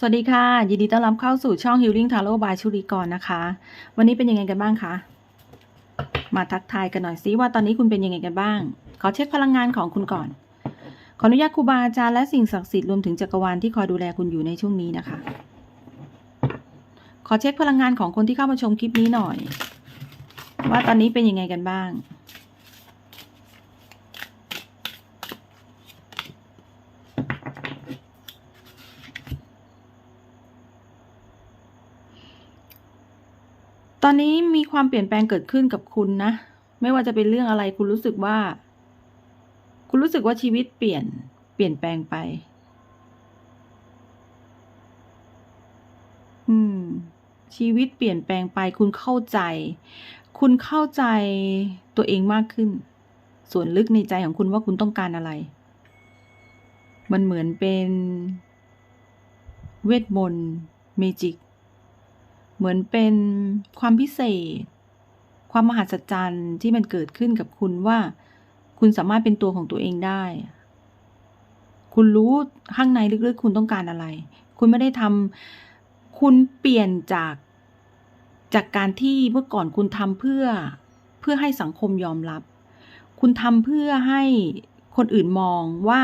สวัสดีค่ะ ยินดีต้อนรับเข้าสู่ช่อง Healing Tarot by ชุริกรนะคะ วันนี้เป็นยังไงกันบ้างคะมาทักทายกันหน่อยสิว่าตอนนี้คุณเป็นยังไงกันบ้าง ขอเช็คพลังงานของคุณก่อน ขออนุญาตครูบาอาจารย์และสิ่งศักดิ์สิทธิ์รวมถึงจักรวาลที่คอยดูแลคุณอยู่ในช่วงนี้นะคะ ขอเช็คพลังงานของคนที่เข้ามาชมคลิปนี้หน่อย ว่าตอนนี้เป็นยังไงกันบ้าง อนนี้มีความเปลี่ยนแปลงเกิดขึ้นกับคุณนะ ไม่ว่าจะเป็นเรื่องอะไรคุณรู้สึกว่า คุณรู้สึกว่าชีวิตเปลี่ยน เปลี่ยนแปลงไป อืม ชีวิตเปลี่ยนแปลงไป คุณเข้าใจ คุณเข้าใจตัวเองมากขึ้น ส่วนลึกในใจของคุณว่าคุณต้องการอะไร มันเหมือนเป็น เวทมนต์เมจิก เหมือนเป็นความพิเศษ ความมหัศจรรย์ที่มันเกิดขึ้นกับคุณว่า คุณสามารถเป็นตัวของตัวเองได้ คุณรู้ข้างในลึกๆ คุณต้องการอะไร คุณไม่ได้ทำคุณเปลี่ยนจากจากการที่เมื่อก่อนคุณทำเพื่อเพื่อให้สังคมยอมรับ คุณทำเพื่อให้คนอื่นมองว่า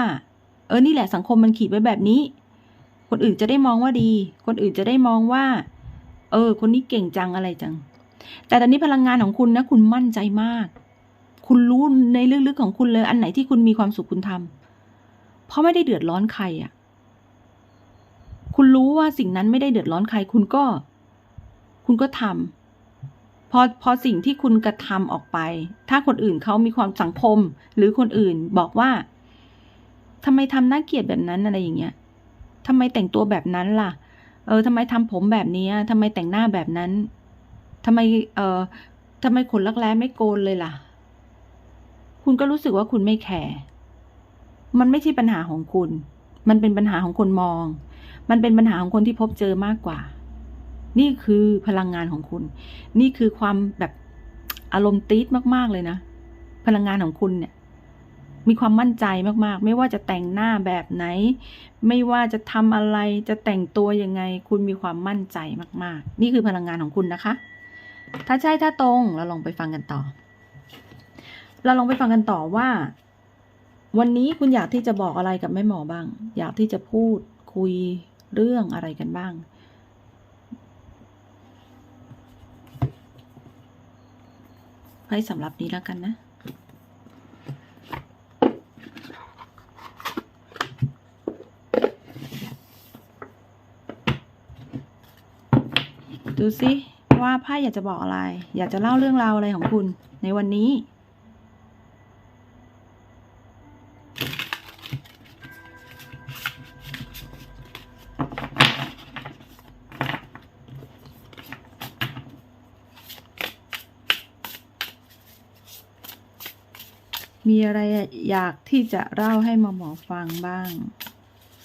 เออนี่แหละสังคมมันขีดไว้แบบนี้ คนอื่นจะได้มองว่าดี คนอื่นจะได้มองว่า เออ คนนี้เก่งจังอะไรจัง แต่ตอนนี้พลังงานของคุณนะ คุณมั่นใจมาก คุณรู้ในลึกๆของคุณเลย อันไหนที่คุณมีความสุขคุณทำเพราะไม่ได้เดือดร้อนใครอะ คุณรู้ว่าสิ่งนั้นไม่ได้เดือดร้อนใคร คุณก็ คุณก็ทำพอพอสิ่งที่คุณกระทำออกไป ถ้าคนอื่นเขามีความสังคม หรือคนอื่นบอกว่าทำไมทำน่าเกลียดแบบนั้นอะไรอย่างเงี้ยทำไมแต่งตัวแบบนั้นล่ะ เออทำไมทำผมแบบนี้ทำไมแต่งหน้าแบบนั้นทำไมเออทำไมขนลักแร้ไม่โกนเลยล่ะ คุณก็รู้สึกว่าคุณไม่แคร์มันไม่ใช่ปัญหาของคุณ มันเป็นปัญหาของคนมอง มันเป็นปัญหาของคนที่พบเจอมากกว่า นี่คือพลังงานของคุณ นี่คือความแบบอารมณ์ตีดมาก ๆ เลยนะ พลังงานของคุณเนี่ย มีความมั่นใจมากๆ ไม่ว่าจะแต่งหน้าแบบไหน ไม่ว่าจะทำอะไรจะแต่งตัวยังไง คุณมีความมั่นใจมาก ๆ นี่คือพลังงานของคุณนะคะ ถ้าใช่ถ้าตรงเราลองไปฟังกันต่อ เราลองไปฟังกันต่อว่า วันนี้คุณอยากที่จะบอกอะไรกับแม่หมอบ้าง อยากที่จะพูดคุยเรื่องอะไรกันบ้างให้สำหรับนี้แล้วกันนะ ดูสิว่าไพ่อยากจะบอกอะไร อยากจะเล่าเรื่องราวอะไรของคุณในวันนี้ มีอะไรอยากที่จะเล่าให้มาหมอฟังบ้าง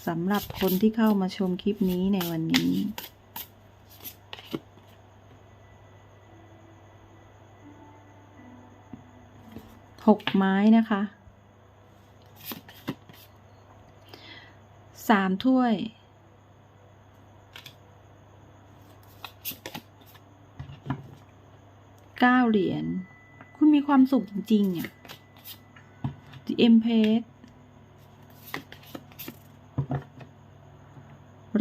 สำหรับคนที่เข้ามาชมคลิปนี้ในวันนี้ หกไม้นะคะสามถ้วยเก้าเหรียญ คุณมีความสุขจริงๆอะ The Empress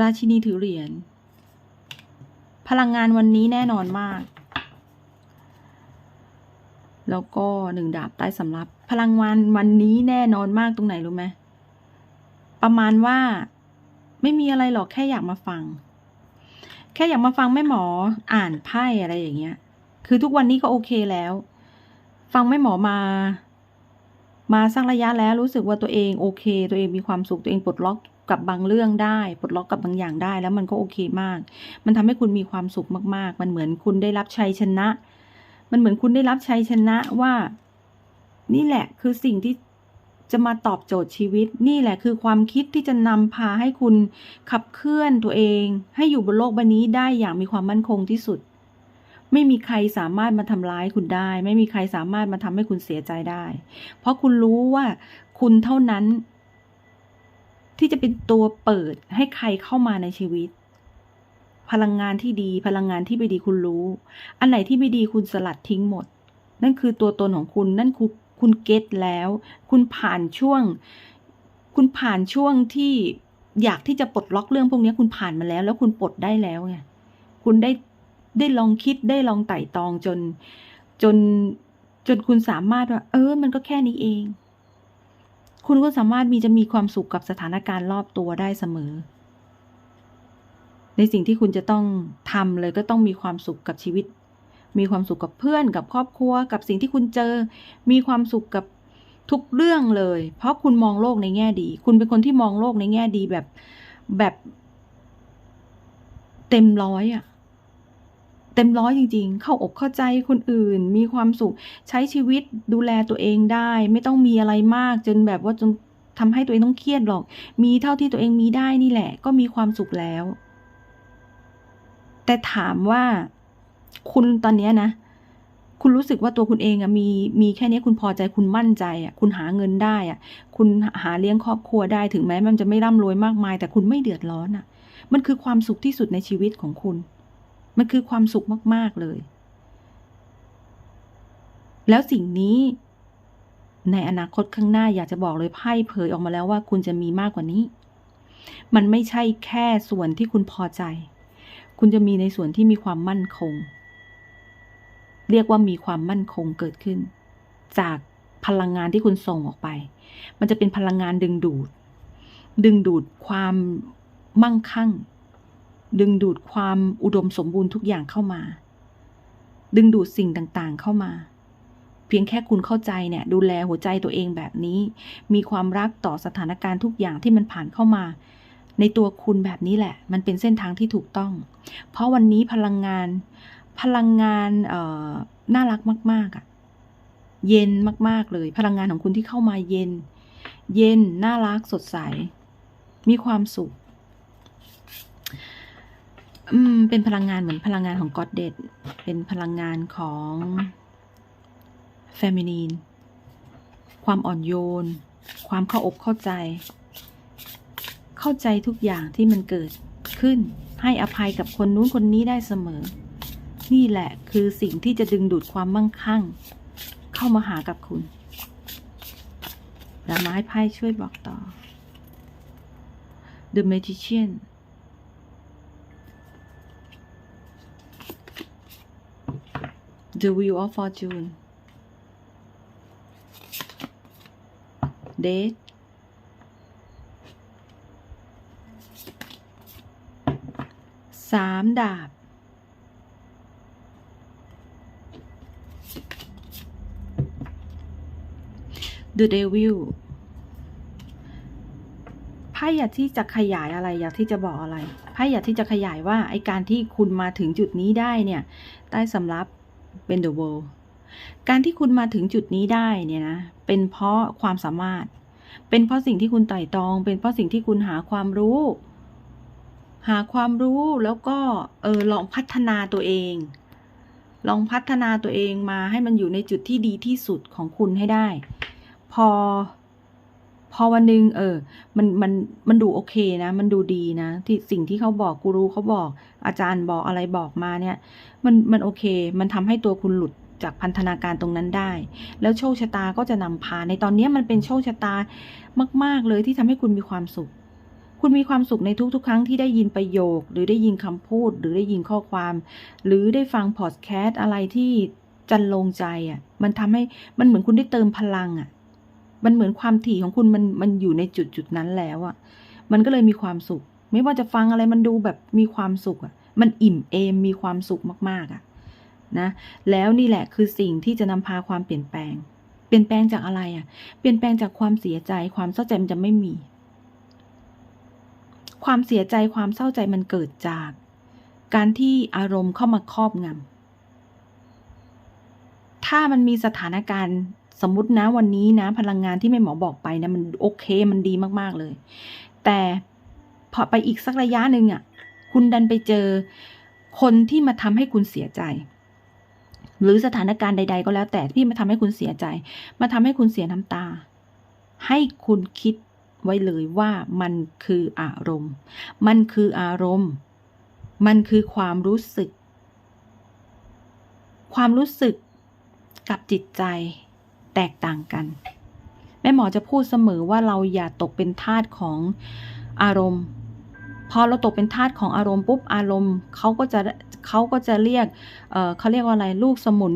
ราชินีถือเหรียญ พลังงานวันนี้แน่นอนมาก แล้วก็หนึ่งดาบใต้สำรับ พลังงานวันนี้แน่นอนมากตรงไหนรู้ไหมประมาณว่าไม่มีอะไรหรอกแค่อยากมาฟัง แค่อยากมาฟังแม่หมออ่านไพ่อะไรอย่างเงี้ย คือทุกวันนี้ก็โอเคแล้ว ฟังแม่หมอมา มาสักระยะแล้วรู้สึกว่าตัวเองโอเค ตัวเองมีความสุขตัวเองปลดล็อกกับบางเรื่องได้ปลดล็อกกับบางอย่างได้แล้วมันก็โอเคมาก มันทำให้คุณมีความสุขมาก ๆ มันเหมือนคุณได้รับชัยชนะ มันเหมือนคุณได้รับชัยชนะว่า นี่แหละคือสิ่งที่จะมาตอบโจทย์ชีวิต นี่แหละคือความคิดที่จะนำพาให้คุณขับเคลื่อนตัวเอง ให้อยู่บนโลกใบนี้ได้อย่างมีความมั่นคงที่สุด ไม่มีใครสามารถมาทำร้ายคุณได้ ไม่มีใครสามารถมาทำให้คุณเสียใจได้ เพราะคุณรู้ว่าคุณเท่านั้น ที่จะเป็นตัวเปิดให้ใครเข้ามาในชีวิต พลังงานที่ดี พลังงานที่ไม่ดีคุณรู้ อันไหนที่ไม่ดีคุณสลัดทิ้งหมด นั่นคือตัวตนของคุณ นั่นคือคุณเก็ตแล้ว คุณผ่านช่วง คุณผ่านช่วงที่อยากที่จะปลดล็อกเรื่องพวกนี้คุณผ่านมาแล้ว แล้วคุณปลดได้แล้วไง คุณได้ได้ลองคิดได้ลองไต่ตองจน จนจนคุณสามารถว่า เออ มันก็แค่นี้เอง คุณก็สามารถมีจะมีความสุขกับสถานการณ์รอบตัวได้เสมอ ในสิ่งที่คุณจะต้องทำเลยก็ต้องมีความสุขกับชีวิต มีความสุขกับเพื่อนกับครอบครัว กับสิ่งที่คุณเจอ มีความสุขกับทุกเรื่องเลย เพราะคุณมองโลกในแง่ดี คุณเป็นคนที่มองโลกในแง่ดีแบบแบบเต็มร้อยอะเต็มร้อยจริง ๆ เข้าอกเข้าใจคนอื่น มีความสุขใช้ชีวิตดูแลตัวเองได้ ไม่ต้องมีอะไรมาก จนแบบว่าจนทำให้ตัวเองต้องเครียดหรอก มีเท่าที่ตัวเองมีได้นี่แหละ ก็มีความสุขแล้ว แต่ถามว่าคุณตอนนี้นะ คุณรู้สึกว่าตัวคุณเองอะมีมีแค่นี้คุณพอใจคุณมั่นใจอะคุณหาเงินได้อะคุณหาเลี้ยงครอบครัวได้ถึงแม้มันจะไม่ร่ำรวยมากมาย แต่คุณไม่เดือดร้อนอะมันคือความสุขที่สุดในชีวิตของคุณ มันคือความสุขมาก ๆ เลย แล้วสิ่งนี้ในอนาคตข้างหน้าอยากจะบอกเลยไพ่เผยออกมาแล้วว่าคุณจะมีมากกว่านี้ มันไม่ใช่แค่ส่วนที่คุณพอใจ คุณจะมีในส่วนที่มีความมั่นคง เรียกว่ามีความมั่นคงเกิดขึ้น จากพลังงานที่คุณส่งออกไป มันจะเป็นพลังงานดึงดูด ดึงดูดความมั่งคั่ง ดึงดูดความอุดมสมบูรณ์ทุกอย่างเข้ามา ดึงดูดสิ่งต่างๆเข้ามา เพียงแค่คุณเข้าใจเนี่ย ดูแลหัวใจตัวเองแบบนี้ มีความรักต่อสถานการณ์ทุกอย่างที่มันผ่านเข้ามา ในตัวคุณแบบนี้แหละ มันเป็นเส้นทางที่ถูกต้อง เพราะวันนี้พลังงานพลังงานน่ารักมาก ๆอะ่ะ เย็นมาก ๆ เลย พลังงานของคุณที่เข้ามาเย็น เย็นน่ารักสดใส มีความสุขอืมเป็นพลังงานเหมือนพลังงานของก็อดเดดเป็นพลังงานของเฟมินีนความอ่อนโยน ความเข้าอกเข้าใจ เข้าใจทุกอย่างที่มันเกิดขึ้น ให้อภัยกับคนนู้นคนนี้ได้เสมอ นี่แหละคือสิ่งที่จะดึงดูดความมั่งคั่ง เข้ามาหากับคุณแล้วไม้ไพ่ช่วยบอกต่อ The Magician The Wheel of Fortune Date สามดาบ The Devil ไพ่อยากที่จะขยายอะไรอยากที่จะบอกอะไรไพ่อยากที่จะขยายว่าไอการที่คุณมาถึงจุดนี้ได้เนี่ยใต้สำรับเป็น The World การที่คุณมาถึงจุดนี้ได้เนี่ยนะเป็นเพราะความสามารถ เป็นเพราะสิ่งที่คุณไต่ตอง เป็นเพราะสิ่งที่คุณหาความรู้ หาความรู้แล้วก็เออลองพัฒนาตัวเอง ลองพัฒนาตัวเองมาให้มันอยู่ในจุดที่ดีที่สุดของคุณให้ได้ พอ พอวันหนึ่งเออ มันมันมันดูโอเคนะ มันดูดีนะที่สิ่งที่เขาบอกกูรูเขาบอกอาจารย์บอกอะไรบอกมาเนี่ย มันมันโอเค มันทำให้ตัวคุณหลุดจากพันธนาการตรงนั้นได้ แล้วโชคชะตาก็จะนำพาในตอนนี้มันเป็นโชคชะตามาก ๆ เลยที่ทำให้คุณมีความสุข คุณมีความสุขในทุกๆ ครั้งที่ได้ยินประโยค หรือได้ยินคำพูด หรือได้ยินข้อความ หรือได้ฟังพอดแคสต์อะไรที่จันลงใจอะ มันทำให้มันเหมือนคุณได้เติมพลังอะ มันเหมือนความถี่ของคุณมันมันอยู่ในจุดจุดนั้นแล้วอะ มันก็เลยมีความสุข ไม่ว่าจะฟังอะไรมันดูแบบมีความสุขอะ มันอิ่มเอมมีความสุขมากๆอะนะแล้วนี่แหละคือสิ่งที่จะนำพาความเปลี่ยนแปลง เปลี่ยนแปลงจากอะไรอะ เปลี่ยนแปลงจากความเสียใจความเศร้าใจมันจะไม่มี ความเสียใจความเศร้าใจมันเกิดจาก การที่อารมณ์เข้ามาครอบงำถ้ามันมีสถานการณ์สมมตินะวันนี้นะ พลังงานที่แม่หมอบอกไปนะมันโอเคมันดีมากๆเลย แต่พอไปอีกสักระยะหนึ่งอะ คุณดันไปเจอคนที่มาทำให้คุณเสียใจ หรือสถานการณ์ใด ๆ ก็แล้วแต่ที่มาทำให้คุณเสียใจ มาทำให้คุณเสียน้ำตา ให้คุณคิด ไว้เลยว่ามันคืออารมณ์ มันคืออารมณ์ มันคือความรู้สึก ความรู้สึกกับจิตใจแตกต่างกัน แม่หมอจะพูดเสมอว่าเราอย่าตกเป็นทาสของอารมณ์ พอเราตกเป็นทาสของอารมณ์ปุ๊บอารมณ์เขาก็จะเขาก็จะเรียกเเขาเรียกว่าอะไรลูกสมุน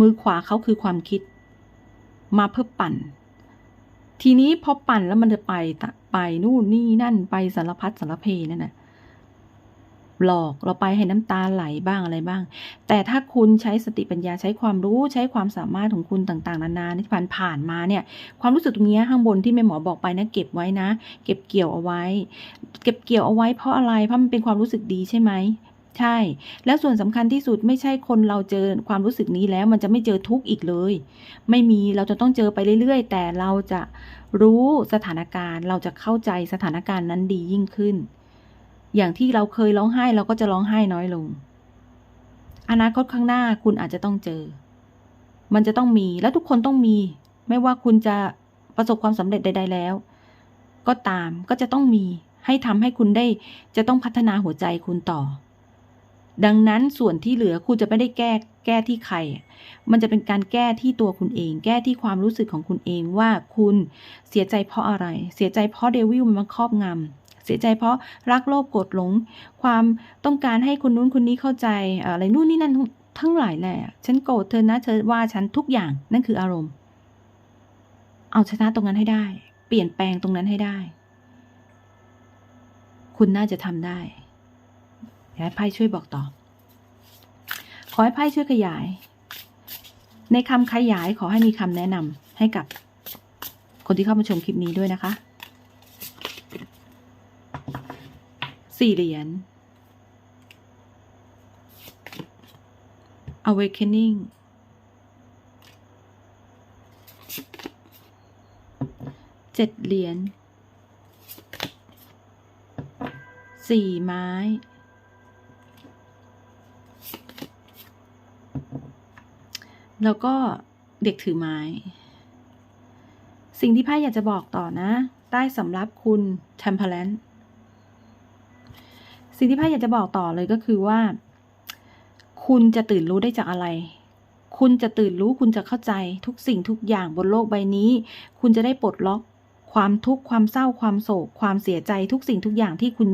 มือขวาเขาคือความคิด มาเพื่อปั่น ทีนี้พอปั่นแล้วมันจะไปตะไปนู่นนี่นั่นไปสารพัดสารเพนั่นน่ะหลอกเราไปให้น้ำตาไหลบ้างอะไรบ้าง แต่ถ้าคุณใช้สติปัญญาใช้ความรู้ใช้ความสามารถของคุณต่างๆ นานาที่ผ่านผ่านมาเนี่ย ความรู้สึกตรงนี้ข้างบนที่แม่หมอบอกไปนะเก็บไว้นะ เก็บเกี่ยวเอาไว้ เก็บเกี่ยวเอาไว้เพราะอะไรเพราะมันเป็นความรู้สึกดีใช่ไหม ใช่ แล้วส่วนสำคัญที่สุดไม่ใช่คนเราเจอความรู้สึกนี้แล้วมันจะไม่เจอทุกข์อีกเลย ไม่มีเราจะต้องเจอไปเรื่อยๆ แต่เราจะรู้สถานการณ์ เราจะเข้าใจสถานการณ์นั้นดียิ่งขึ้น อย่างที่เราเคยร้องไห้เราก็จะร้องไห้น้อยลง อนาคตข้างหน้าคุณอาจจะต้องเจอ มันจะต้องมีและทุกคนต้องมี ไม่ว่าคุณจะประสบความสำเร็จใด ๆ แล้ว ก็ตามก็จะต้องมีให้ทำให้คุณได้จะต้องพัฒนาหัวใจคุณต่อ ดังนั้นส่วนที่เหลือคุณจะไม่ได้แก้แก้ที่ใคร มันจะเป็นการแก้ที่ตัวคุณเอง แก้ที่ความรู้สึกของคุณเองว่าคุณเสียใจเพราะอะไร เสียใจเพราะเดวิลมันมาครอบงำเสียใจเพราะรักโลภโกรธหลง ความต้องการให้คนนู้นคนนี้เข้าใจอะไรนู่นนี่นั่นทั้งหลายแหละ ฉันโกรธเธอนะเธอว่าฉันทุกอย่างนั่นคืออารมณ์ เอาชนะตรงนั้นให้ได้ เปลี่ยนแปลงตรงนั้นให้ได้ คุณน่าจะทำได้ อยากให้ไพ่ช่วยบอกต่อ ขอให้ไพ่ช่วยขยาย ในคำขยายขอให้มีคำแนะนำให้กับคนที่เข้ามาชมคลิปนี้ด้วยนะคะ สี่เหรียญ awakening เจ็ดเหรียญ สี่ไม้ แล้วก็เด็กถือไม้ สิ่งที่ไพ่อยากจะบอกต่อนะ ใต้สำรับคุณ temperance สิ่งที่ไพ่อยากจะบอกต่อเลยก็คือว่า คุณจะตื่นรู้ได้จากอะไร คุณจะตื่นรู้คุณจะเข้าใจทุกสิ่งทุกอย่างบนโลกใบนี้ คุณจะได้ปลดล็อกความทุกข์ความเศร้าความโศก ความเสียใจทุกสิ่งทุกอย่างที่คุณ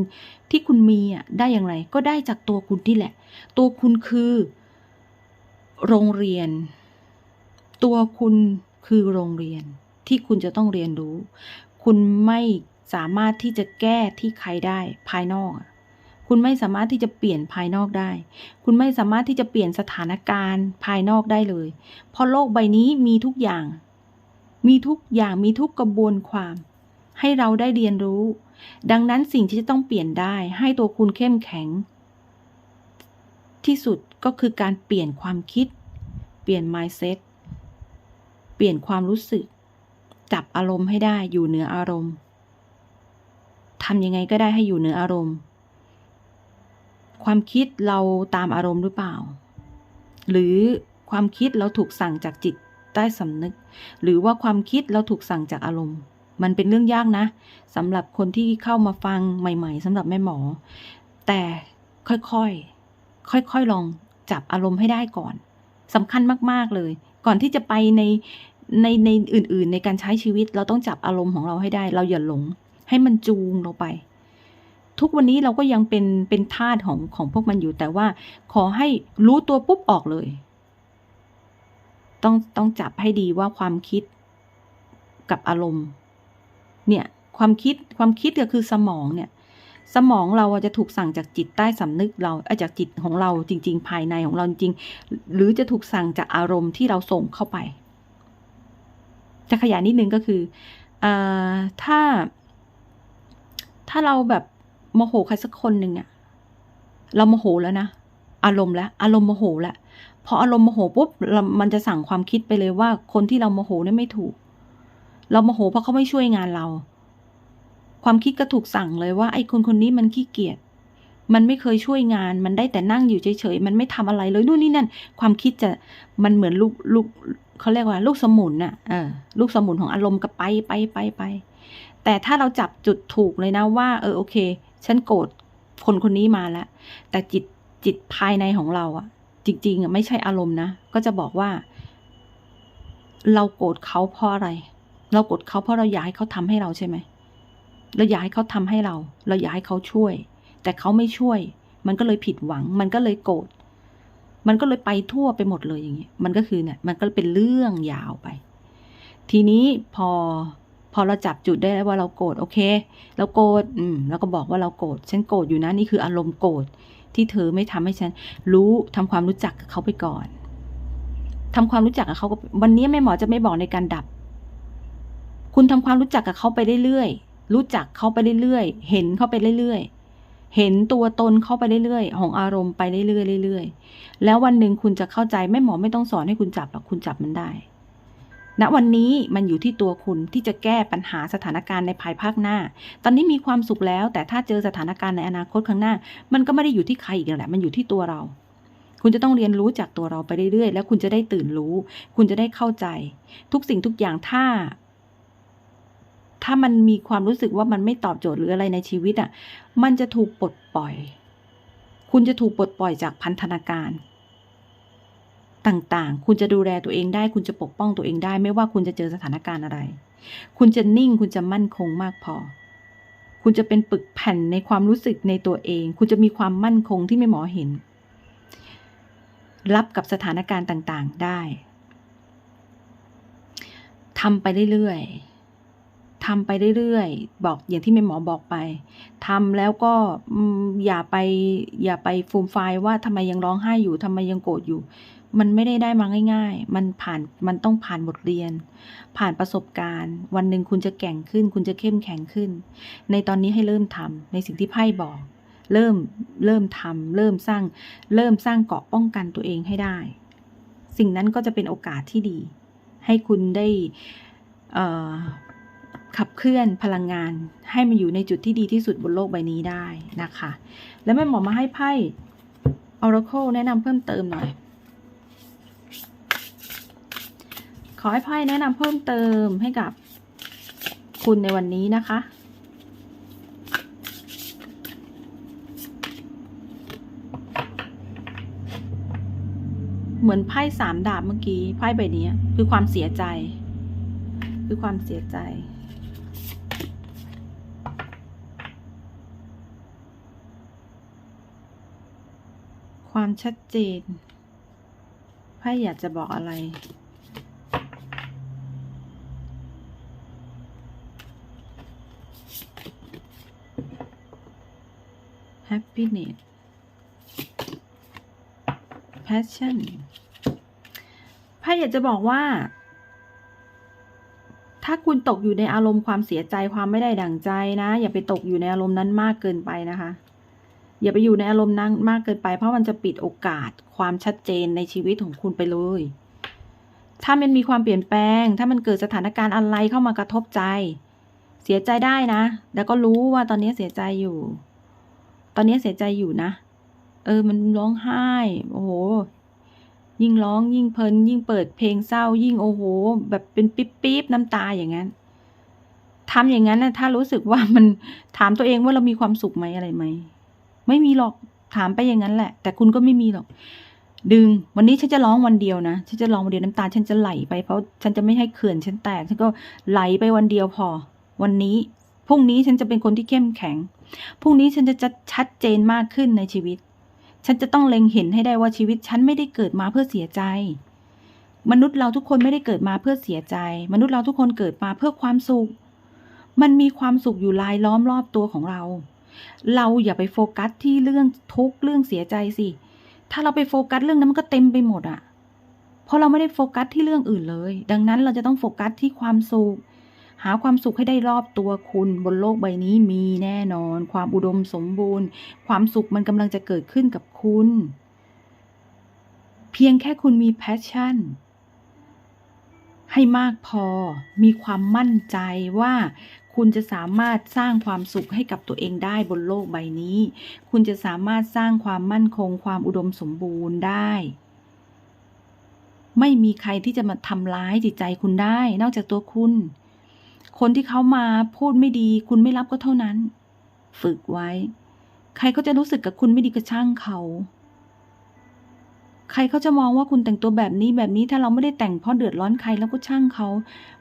ที่คุณมีอะได้อย่างไร ก็ได้จากตัวคุณที่แหละ ตัวคุณคือ โรงเรียน ตัวคุณคือโรงเรียนที่คุณจะต้องเรียนรู้ คุณไม่สามารถที่จะแก้ที่ใครได้ภายนอก คุณไม่สามารถที่จะเปลี่ยนภายนอกได้ คุณไม่สามารถที่จะเปลี่ยนสถานการณ์ภายนอกได้เลย เพราะโลกใบนี้มีทุกอย่าง มีทุกอย่างมีทุกกระบวนความ ให้เราได้เรียนรู้ ดังนั้นสิ่งที่จะต้องเปลี่ยนได้ ให้ตัวคุณเข้มแข็ง ที่สุดก็คือการเปลี่ยนความคิด เปลี่ยน mindset เปลี่ยนความรู้สึก จับอารมณ์ให้ได้อยู่เหนืออารมณ์ทำยังไงก็ได้ให้อยู่เหนืออารมณ์ ความคิดเราตามอารมณ์หรือเปล่า หรือความคิดเราถูกสั่งจากจิตใต้สำนึก หรือว่าความคิดเราถูกสั่งจากอารมณ์ มันเป็นเรื่องยากนะสำหรับคนที่เข้ามาฟังใหม่ ๆสำหรับแม่หมอ แต่ค่อยๆ ค่อยๆลองจับอารมณ์ให้ได้ก่อนสำคัญมากๆเลย ก่อนที่จะไปใน ในในอื่น ๆ ในการใช้ชีวิตเราต้องจับอารมณ์ของเราให้ได้ เราอย่าหลง ให้มันจูงเราไป ทุกวันนี้เราก็ยังเป็นเป็นทาสของของพวกมันอยู่แต่ว่า ขอให้รู้ตัวปุ๊บออกเลย ต้องต้องจับให้ดีว่าความคิดกับอารมณ์ เนี่ยความคิดความคิดก็คือสมองเนี่ย สมองเราจะถูกสั่งจากจิตใต้สำนึกเราอ้จากจิตของเราจริง ๆ ภายในของเราจริง หรือจะถูกสั่งจากอารมณ์ที่เราส่งเข้าไป จะขยายนิดนึงก็คืออถ้า ถ้าเราแบบโมโหใครสักคนหนึ่งอะเราโมโหแล้วนะ อารมณ์แล้ว อารมณ์โมโหแล้วพออารมณ์โมโหปุ๊บมันจะสั่งความคิดไปเลยว่าคนที่เราโมโหนี่ไม่ถูก เราโมโหเพราะเขาไม่ช่วยงานเรา ความคิดก็ถูกสั่งเลยว่าไอ้คนคนนี้มันขี้เกียจ มันไม่เคยช่วยงาน มันได้แต่นั่งอยู่เฉยๆ มันไม่ทำอะไรเลยนู่นนี่นั่น ความคิดจะมันเหมือนลูกลูกเขาเรียกว่า ลูกสมุนน่ะเออลูกสมุนของอารมณ์ก็ไปไปไปไป แต่ถ้าเราจับจุดถูกเลยนะว่า เออโอเค ฉันโกรธคนคนนี้มาแล้ว แต่จิตจิตภายในของเราอะจริงๆอะไม่ใช่อารมณ์นะ ก็จะบอกว่า เราโกรธเขาเพราะอะไร เราโกรธเขาเพราะเราอยากให้เขาทำให้เราใช่ไหมเราอยากให้เขาทำให้เรา เราอยากให้เขาช่วย แต่เขาไม่ช่วย มันก็เลยผิดหวัง มันก็เลยโกรธ มันก็เลยไปทั่วไปหมดเลยอย่างเงี้ย มันก็คือเนี่ย มันก็เป็นเรื่องยาวไป ทีนี้พอพอเราจับจุดได้แล้วว่าเราโกรธโอเค เราโกรธอืมแล้วก็บอกว่าเราโกรธฉันโกรธอยู่นะนี่คืออารมณ์โกรธที่เธอไม่ทำให้ฉัน รู้ทำความรู้จักกับเขาไปก่อนทำความรู้จักกับเขาวันนี้แม่หมอจะไม่บอกในการดับ คุณทำความรู้จักกับเขาไปเรื่อยๆรู้จักเขาไปเรื่อยๆเห็นเขาไปเรื่อยๆ เห็นตัวตนเขาไปเรื่อยๆ ของอารมณ์ไปเรื่อยๆเรื่อยๆ แล้ววันหนึ่งคุณจะเข้าใจแม่หมอไม่ต้องสอนให้คุณจับหรอกคุณจับมันได้ ณ วันนี้มันอยู่ที่ตัวคุณที่จะแก้ปัญหาสถานการณ์ในภายภาคหน้า ตอนนี้มีความสุขแล้ว แต่ถ้าเจอสถานการณ์ในอนาคตข้างหน้า มันก็ไม่ได้อยู่ที่ใครอีกแล้วแหละ มันอยู่ที่ตัวเรา คุณจะต้องเรียนรู้จากตัวเราไปเรื่อยๆ แล้วคุณจะได้ตื่นรู้ คุณจะได้เข้าใจ ทุกสิ่งทุกอย่างถ้า ถ้ามันมีความรู้สึกว่ามันไม่ตอบโจทย์หรืออะไรในชีวิตอะ มันจะถูกปลดปล่อย คุณจะถูกปลดปล่อยจากพันธนาการ ต่างๆ คุณจะดูแลตัวเองได้ คุณจะปกป้องตัวเองได้ ไม่ว่าคุณจะเจอสถานการณ์อะไร คุณจะนิ่ง คุณจะมั่นคงมากพอ คุณจะเป็นปึกแผ่นในความรู้สึกในตัวเอง คุณจะมีความมั่นคงที่ไม่หมอเห็น รับกับสถานการณ์ต่างๆ ได้ทำไปเรื่อยๆ ทำไปเรื่อยๆ บอกอย่างที่แม่หมอบอกไปทำแล้วก็อย่าไปอย่าไปฟูมไฟว่าทำไมยังร้องไห้อยู่ทำไมยังโกรธอยู่ มันไม่ได้ได้มาง่าย ๆ มันผ่านมันต้องผ่านบทเรียน ผ่านประสบการณ์ วันหนึ่งคุณจะแก่งขึ้น คุณจะเข้มแข็งขึ้น ในตอนนี้ให้เริ่มทำในสิ่งที่ไพ่บอก เริ่มเริ่มทำเริ่มสร้าง เริ่มสร้างเกราะป้องกันตัวเองให้ได้ สิ่งนั้นก็จะเป็นโอกาสที่ดี ให้คุณได้ ขับเคลื่อนพลังงาน ให้มันอยู่ในจุดที่ดีที่สุดบนโลกใบนี้ได้นะคะ แล้วแม่หมอมาให้ไพ่ Oracle แนะนำเพิ่มเติมหน่อย ขอให้ไพ่แนะนำเพิ่มเติมให้กับคุณในวันนี้นะคะเหมือนไพ่สามดาบเมื่อกี้ไพ่ใบนี้คือความเสียใจ คือความเสียใจ ความชัดเจนไพ่อยากจะบอกอะไร happiness passion ไพ่อยากจะบอกว่า ถ้าคุณตกอยู่ในอารมณ์ความเสียใจความไม่ได้ดั่งใจนะ อย่าไปตกอยู่ในอารมณ์นั้นมากเกินไปนะคะ อย่าไปอยู่ในอารมณ์นั้นมากเกินไป เพราะมันจะปิดโอกาสความชัดเจนในชีวิตของคุณไปเลย ถ้ามันมีความเปลี่ยนแปลง ถ้ามันเกิดสถานการณ์อะไรเข้ามากระทบใจ เสียใจได้นะ แล้วก็รู้ว่าตอนนี้เสียใจอยู่ ตอนนี้เสียใจอยู่นะ เออ มันร้องไห้ โอ้โห ยิ่งร้องยิ่งเพลิน ยิ่งเปิดเพลงเศร้า ยิ่งโอ้โห แบบเป็นปิ๊บปิ๊บน้ำตาอย่างนั้นทำอย่างนั้นนะถ้ารู้สึกว่ามันถามตัวเองว่าเรามีความสุขไหมอะไรไหม ไม่มีหรอกถามไปอย่างนั้นแหละ แต่คุณก็ไม่มีหรอก ดึง วันนี้ฉันจะร้องวันเดียวนะฉันจะร้องวันเดียวน้ำตาฉันจะไหลไปเพราะฉันจะไม่ให้เขื่อนฉันแตกฉันก็ไหลไปวันเดียวพอ วันนี้พรุ่งนี้ฉันจะเป็นคนที่เข้มแข็งพรุ่งนี้ฉันจะชัดเจนมากขึ้นในชีวิต ฉันจะต้องเล็งเห็นให้ได้ว่าชีวิตฉันไม่ได้เกิดมาเพื่อเสียใจ มนุษย์เราทุกคนไม่ได้เกิดมาเพื่อเสียใจ มนุษย์เราทุกคนเกิดมาเพื่อความสุข มันมีความสุขอยู่ลายล้อมรอบตัวของเรา เราอย่าไปโฟกัสที่เรื่องทุกเรื่องเสียใจสิ ถ้าเราไปโฟกัสเรื่องนั้นมันก็เต็มไปหมดอะเพราะเราไม่ได้โฟกัสที่เรื่องอื่นเลย ดังนั้นเราจะต้องโฟกัสที่ความสุข หาความสุขให้ได้รอบตัวคุณบนโลกใบนี้มีแน่นอน ความอุดมสมบูรณ์ ความสุขมันกำลังจะเกิดขึ้นกับคุณ เพียงแค่คุณมีแพชชั่นให้มากพอ มีความมั่นใจว่า คุณจะสามารถสร้างความสุขให้กับตัวเองได้บนโลกใบนี้ คุณจะสามารถสร้างความมั่นคง ความอุดมสมบูรณ์ได้ ไม่มีใครที่จะมาทำร้ายจิตใจคุณได้ นอกจากตัวคุณ คนที่เขามาพูดไม่ดี คุณไม่รับก็เท่านั้น ฝึกไว้ ใครเขาจะรู้สึกกับคุณไม่ดีก็ช่างเขาใครเขาจะมองว่าคุณแต่งตัวแบบนี้แบบนี้ถ้าเราไม่ได้แต่งเพราะเดือดร้อนใครแล้วก็ช่างเขา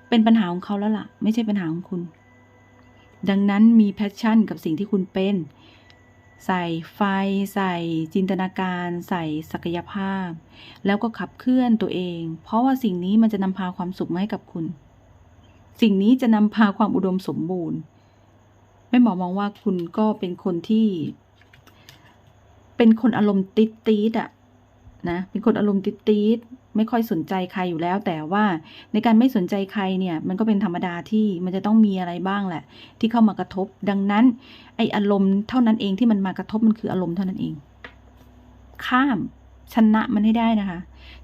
เป็นปัญหาของเขาแล้วล่ะ ไม่ใช่ปัญหาของคุณ ดังนั้นมีแพชชั่นกับสิ่งที่คุณเป็น ใส่ไฟ ใส่จินตนาการ ใส่ศักยภาพ แล้วก็ขับเคลื่อนตัวเอง เพราะว่าสิ่งนี้มันจะนำพาความสุขมาให้กับคุณ สิ่งนี้จะนำพาความอุดมสมบูรณ์แม่หมอมองว่าคุณก็เป็นคนที่ เป็นคนอารมณ์ติดตีดอะนะ เป็นคนอารมณ์ติดตีด ไม่ค่อยสนใจใครอยู่แล้ว แต่ว่าในการไม่สนใจใครเนี่ย มันก็เป็นธรรมดาที่มันจะต้องมีอะไรบ้างแหละ ที่เข้ามากระทบ ดังนั้น ไออารมณ์เท่านั้นเองที่มันมากระทบมันคืออารมณ์เท่านั้นเอง ข้ามชนะมันให้ได้นะคะ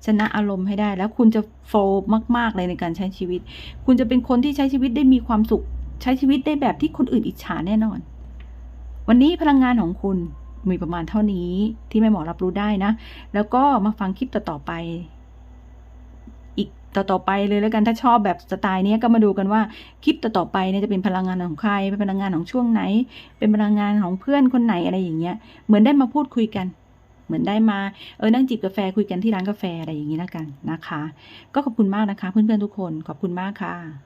ชนะอารมณ์ให้ได้แล้วคุณจะโฟล์มาก ๆ เลยในการใช้ชีวิต คุณจะเป็นคนที่ใช้ชีวิตได้มีความสุข ใช้ชีวิตได้แบบที่คนอื่นอิจฉาแน่นอน วันนี้พลังงานของคุณมีประมาณเท่านี้ที่แม่หมอรับรู้ได้นะ แล้วก็มาฟังคลิปต่อๆไป ต่อๆไปเลยแล้วกันถ้าชอบแบบสไตล์นี้ก็มาดูกันว่าคลิปต่อๆไปเนี่ยจะเป็นพลังงานของใคร เป็นพลังงานของช่วงไหน เป็นพลังงานของเพื่อนคนไหนอะไรอย่างเงี้ย เหมือนได้มาพูดคุยกัน เหมือนได้มาเออนั่งจิบกาแฟคุยกันที่ร้านกาแฟอะไรอย่างนี้แล้วกันนะคะ ก็ขอบคุณมากนะคะ เพื่อนๆทุกคนขอบคุณมากค่ะ